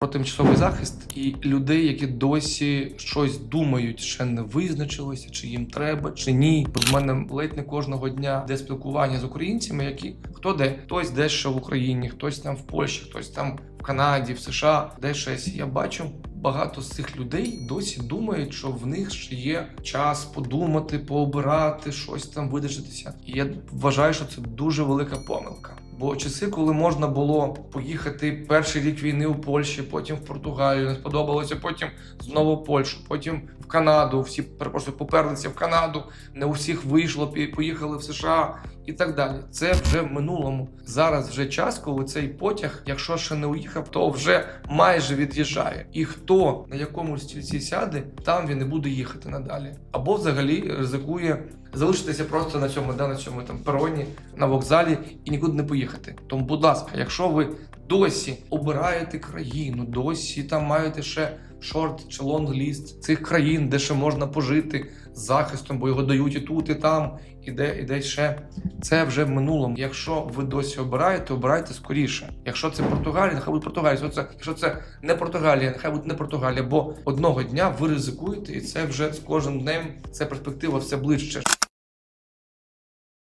про тимчасовий захист і людей, які досі щось думають, ще не визначилося, чи їм треба, чи ні. В мене ледь не кожного дня де спілкування з українцями, які хто де, хтось де ще в Україні, хтось там в Польщі, хтось там в Канаді, в США, де щось. Я бачу. Багато з цих людей досі думають, що в них ще є час подумати, пообирати, щось там видержатися. І я вважаю, що це дуже велика помилка. Бо часи, коли можна було поїхати перший рік війни у Польщі, потім в Португалію, не сподобалося, потім знову в Польщу, потім в Канаду. Всі перепрошую, поперлися в Канаду, не у всіх вийшло, поїхали в США і так далі. Це вже в минулому. Зараз вже час, коли цей потяг, якщо ще не уїхав, то вже майже від'їжджає. І хто на якому стільці сяде, там він і буде їхати надалі. Або взагалі ризикує залишитися просто на цьому, да, на цьому там пероні, на вокзалі і нікуди не поїхати. Тому, будь ласка, якщо ви досі обираєте країну, досі там маєте ще шорт чи лонг-ліст цих країн, де ще можна пожити з захистом, бо його дають і тут, і там, і де, і де ще. Це вже в минулому. Якщо ви досі обираєте, обирайте скоріше. Якщо це Португалія, нехай буде Португалія. Якщо це, якщо це не Португалія, нехай буде не Португалія, бо одного дня ви ризикуєте, і це вже з кожним днем ця перспектива все ближче.